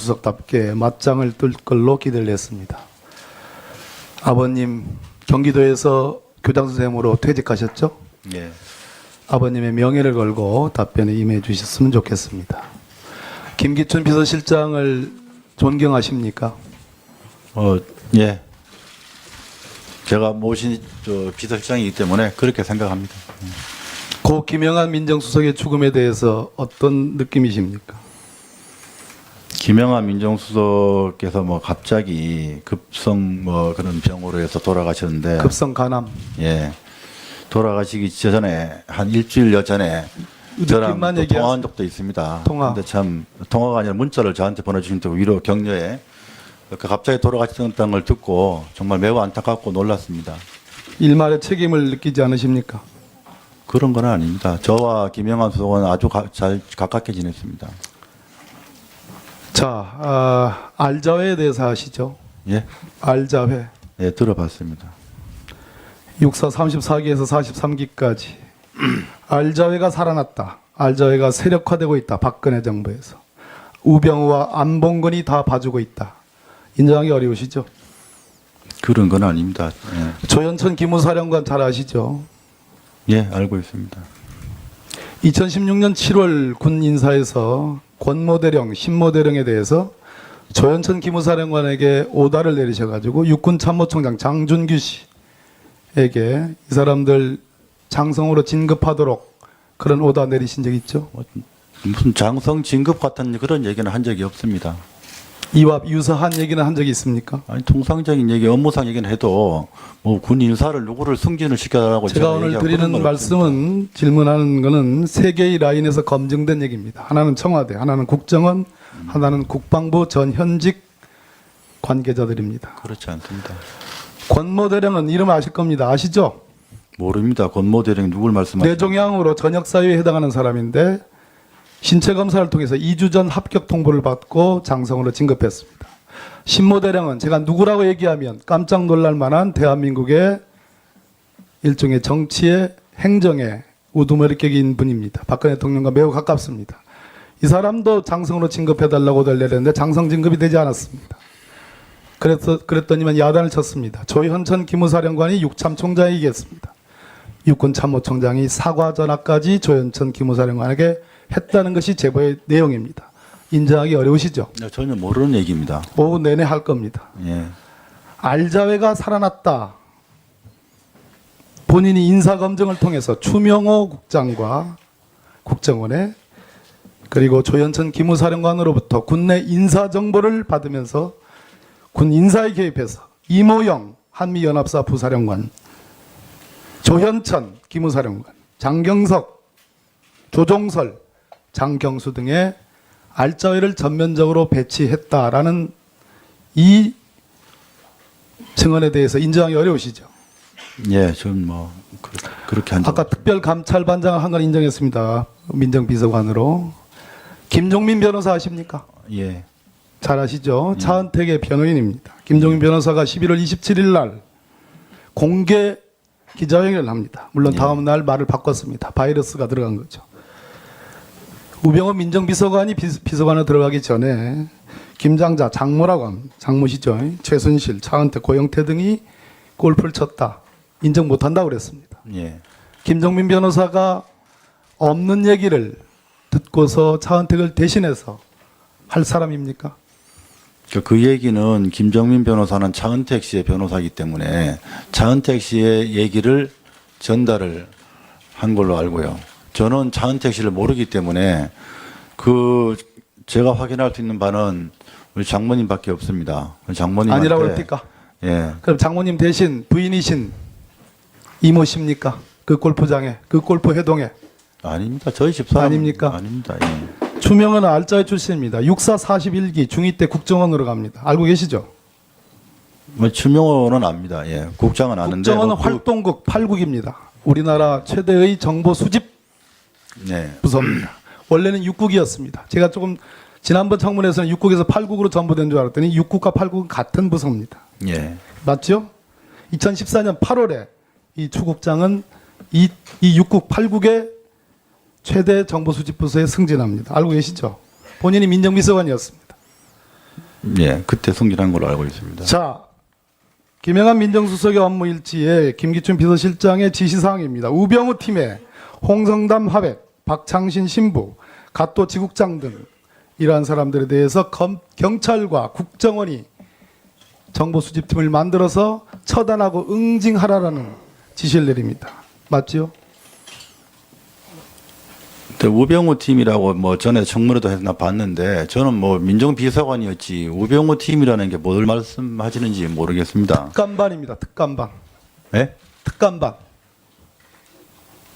수석답게 맞짱을 뜰 걸로 기대를 했습니다. 아버님 경기도에서 교장 선생님으로 퇴직하셨죠? 예. 아버님의 명예를 걸고 답변에 임해 주셨으면 좋겠습니다. 김기춘 비서실장을 존경하십니까? 어, 예. 제가 모신 저 비서실장이기 때문에 그렇게 생각합니다. 고 김영한 민정수석의 죽음에 대해서 어떤 느낌이십니까? 김영하 민정수석께서 뭐 갑자기 급성 뭐 그런 병으로 해서 돌아가셨는데 급성 간암. 예. 돌아가시기 전에 한 일주일여 전에 저랑 또. 통화한 적도 있습니다. 통화. 근데 참 통화가 아니라 문자를 저한테 보내주신 데 위로 격려에 그 갑자기 돌아가셨다는 걸 듣고 정말 매우 안타깝고 놀랐습니다. 일말의 책임을 느끼지 않으십니까? 그런 건 아닙니다. 저와 김영환 수석은 아주 가, 잘 가깝게 지냈습니다. 자, 아, 알자회에 대해서 아시죠? 예, 알자회. 예 들어봤습니다. 육사 34기에서 43기까지 알자회가 살아났다. 알자회가 세력화되고 있다. 박근혜 정부에서. 우병우와 안봉근이 다 봐주고 있다. 인정하기 어려우시죠? 그런 건 아닙니다. 조현천 기무사령관 잘 아시죠? 예, 예 알고 있습니다. 2016년 7월 군 인사에서 권모대령, 신모대령에 대해서 조현천 기무사령관에게 오다를 내리셔가지고 육군 참모총장 장준규 씨에게 이 사람들 장성으로 진급하도록 그런 오다 내리신 적 있죠? 뭐, 무슨 장성 진급 같은 그런 얘기는 한 적이 없습니다. 이와 유사한 얘기는 한 적이 있습니까? 아니 통상적인 얘기, 업무상 얘기는 해도 뭐 군 인사를 누구를 승진을 시켜달라고 제가 오늘 얘기하고 그런 드리는 건 말씀은 질문하는 거는 세 개의 라인에서 검증된 얘기입니다. 하나는 청와대, 하나는 국정원, 하나는 국방부 전 현직 관계자들입니다. 그렇지 않습니다. 권모 대령은 이름 아실 겁니다. 아시죠? 모릅니다. 권모 대령 누굴 말씀하시는 뇌종양으로 전역 사유에 해당하는 사람인데 신체 검사를 통해서 2주 전 합격 통보를 받고 장성으로 진급했습니다. 신모 대령은 제가 누구라고 얘기하면 깜짝 놀랄 만한 대한민국의 일종의 정치의 행정의 우두머리격인 분입니다. 박근혜 대통령과 매우 가깝습니다. 이 사람도 장성으로 진급해달라고 달려는데 장성 진급이 되지 않았습니다. 그래서 그랬더니만 야단을 쳤습니다. 조현천 기무사령관이 육참 총장이겠습니다. 육군 참모총장이 사과 전화까지 조현천 기무사령관에게 했다는 것이 제보의 내용입니다. 인정하기 어려우시죠? 네, 전혀 모르는 얘기입니다. 오후 내내 할 겁니다. 예. 알자회가 살아났다. 본인이 인사검증을 통해서 추명호 국장과 국정원에 그리고 조현천 기무사령관으로부터 군내 인사 정보를 받으면서 군 인사에 개입해서 이모영 한미연합사 부사령관, 조현천 기무사령관, 장경석, 조종설, 장경수 등의 알자회를 전면적으로 배치했다라는 이 증언에 대해서 인정하기 어려우시죠? 예, 전뭐 그렇게 한 적. 아까 특별 감찰반장을 한 건 인정했습니다. 민정 비서관으로. 김종민 변호사 아십니까? 예. 잘 아시죠? 차은택의 변호인입니다. 김종민 변호사가 11월 27일 날 공개 기자회견을 합니다. 물론 예. 다음 날 말을 바꿨습니다. 바이러스가 들어간 거죠. 우병호 민정비서관이 비- 비서관으로 들어가기 전에 김장자 장모라고 합니다. 장모시죠. 최순실, 차은택, 고영태 등이 골프를 쳤다. 인정 못한다고 그랬습니다. 예. 김정민 변호사가 없는 얘기를 듣고서 차은택을 대신해서 할 사람입니까? 그- 그 얘기는 김정민 변호사는 차은택 씨의 변호사이기 때문에 차은택 씨의 얘기를 전달을 한 걸로 알고요. 저는 차은택 씨를 모르기 때문에 그 제가 확인할 수 있는 바는 우리 장모님밖에 없습니다. 장모님 아니라고 그럽니까? 예. 그럼 장모님 대신 부인이신 이모십니까? 그 골프장에, 그 골프 회동에. 아닙니다. 저희 집사람 아닙니까? 아닙니다. 예. 추명은 알자의 출신입니다. 육사 41기 중2 때 국정원으로 갑니다. 알고 계시죠? 뭐 추명호는 압니다. 예. 국장은 아는데 국정원은 뭐 그- 활동국 8국입니다. 우리나라 최대의 정보 수집 네. 부서입니다. 원래는 6국이었습니다. 제가 조금 지난번 청문회에서는 6국에서 8국으로 전부된 줄 알았더니 6국과 8국은 같은 부서입니다. 예. 맞죠? 2014년 8월에 이 추국장은 이, 이 6국 8국의 최대 정보 수집 부서에 승진합니다. 알고 계시죠? 본인이 민정비서관이었습니다. 예, 그때 승진한 걸로 알고 있습니다. 자, 김영한 민정수석의 업무 일지에 김기춘 비서실장의 지시사항입니다. 우병우 팀에 홍성담 화백, 박창신 신부, 갓도 지국장 등 이러한 사람들에 대해서 검- 경찰과 국정원이 정보 수집팀을 만들어서 처단하고 응징하라라는 지시를 내립니다. 맞지요? 우병우 팀이라고 뭐 전에 청문회도 해서 나 봤는데 저는 뭐 민정비서관이었지 우병우 팀이라는 게 뭘 말씀하시는지 모르겠습니다. 특감반입니다. 특감반. 예? 특감반.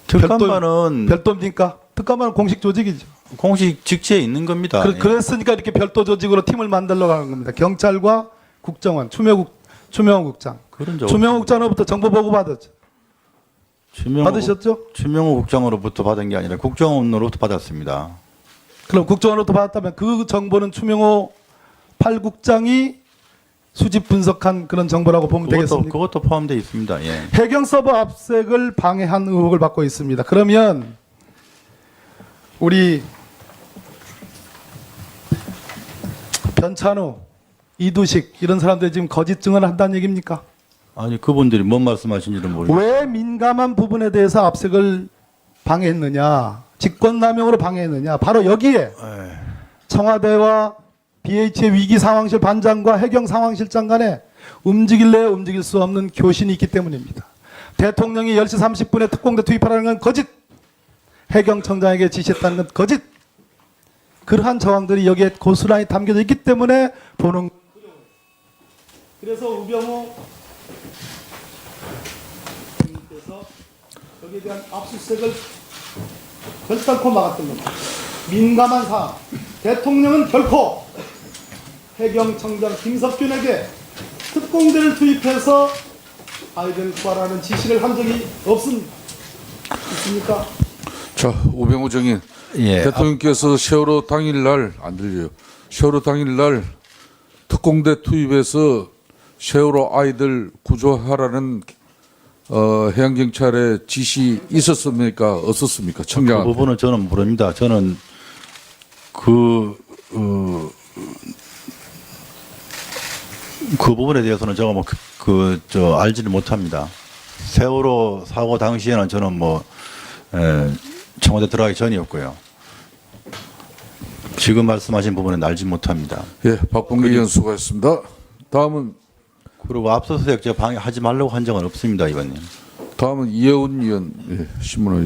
특감반은 별도 입니까? 특감반은 공식 조직이죠. 공식 직제에 있는 겁니다. 그, 그랬으니까 이렇게 별도 조직으로 팀을 만들러 가는 겁니다. 경찰과 국정원, 추명국, 추명호 국장. 그런 적 추명호 국장으로부터 정보 보고 받았죠. 추명호, 받으셨죠? 추명호 국장으로부터 받은 게 아니라 국정원으로부터 받았습니다. 그럼 국정원으로부터 받았다면 그 정보는 추명호 8국장이 수집 분석한 그런 정보라고 보면 그것도, 되겠습니까? 그것도 포함되어 있습니다. 예. 해경 서버 압색을 방해한 의혹을 받고 있습니다. 그러면 우리 변찬우, 이두식 이런 사람들이 지금 거짓 증언을 한다는 얘기입니까? 아니 그분들이 뭔 말씀하신지는 모르겠어요. 왜 민감한 부분에 대해서 압색을 방해했느냐, 직권남용으로 방해했느냐, 바로 여기에 예. 청와대와 BH의 위기 상황실 반장과 해경 상황실장 간에 움직일래 움직일 수 없는 교신이 있기 때문입니다. 대통령이 10시 30분에 특공대 투입하라는 건 거짓. 해경청장에게 지시했다는 건 거짓. 그러한 정황들이 여기에 고스란히 담겨져 있기 때문에 보는 그래서 우병우 대통령께서 여기에 대한 압수수색을 결단코 막았던 겁니다. 민감한 사안. 대통령은 결코 해경청장 김석균에게 특공대를 투입해서 아이들 구하라는 지시를 한 적이 없습니다. 있습니까? 자, 우병우 정인 예. 대통령께서 세월호 당일날 안 들려요. 세월호 당일날 특공대 투입해서 세월호 아이들 구조하라는 어, 해양경찰의 지시 있었습니까? 없었습니까? 그 청장. 부분은 저는 모릅니다. 저는 그, 어, 그 부분에 대해서는 제가 뭐, 그, 그, 저, 알지를 못합니다. 세월호 사고 당시에는 저는 뭐, 에, 청와대 들어가기 전이었고요. 지금 말씀하신 부분은 알지 못합니다. 예, 박봉기 의원 수고했습니다. 다음은 그리고 압수수색 제가 방해하지 말라고 한 적은 없습니다, 이번님. 다음은 이혜훈 의원 예, 신문을